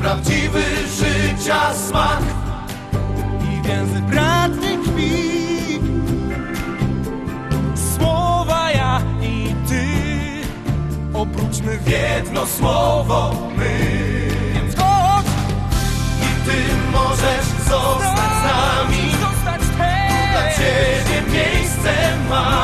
prawdziwy życia smak i więzy bratny krwi. Słowa ja i ty, obróćmy w jedno słowo my. Więc chodź i ty możesz zostać z nami. Dla ciebie miejsce ma.